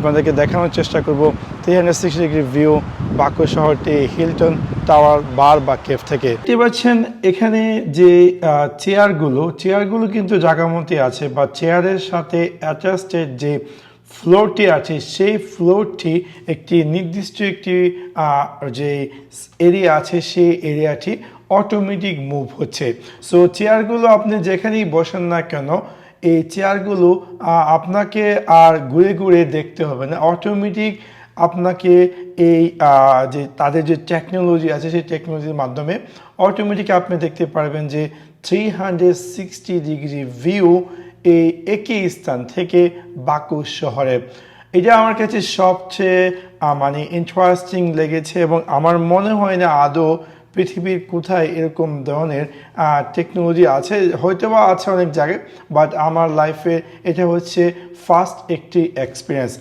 আপনাদেরকে দেখানোর চেষ্টা করব three hundred sixty degree view Baku শহরটি হিলটন টাওয়ার বার বা কেফ থেকে। দেখতে পাচ্ছেন এখানে যে চেয়ারগুলো চেয়ারগুলো কিন্তু জায়গা মতো আছে, বা চেয়ারের সাথে অ্যাটাচড যে ফ্লোরটি আছে, সেই ফ্লোরটি একটি নির্দিষ্ট একটি যে এরিয়া আছে, সেই এরিয়াটি অটোমেটিক মুভ হচ্ছে। সো চেয়ারগুলো আপনি যেখানেই বসেন না কেন এই চেয়ারগুলো আপনাকে আর ঘুরে ঘুরে দেখতে হবে না। অটোমেটিক আপনাকে এই যে তাদের যে টেকনোলজি আছে, সেই টেকনোলজির মাধ্যমে অটোমেটিক আপনি দেখতে পারবেন যে three hundred sixty degree view এই একই স্থান থেকে বাকু শহরে। এটা আমার কাছে সবচেয়ে মানে ইন্টারেস্টিং লেগেছে এবং আমার মনে হয় না আদৌ পৃথিবীর কোথায় এরকম ধরনের টেকনোলজি আছে? হয়তো বা আছে অনেক জায়গায় বাট আমার লাইফে এটা হচ্ছে ফার্স্ট একটি এক্সপিরিয়েন্স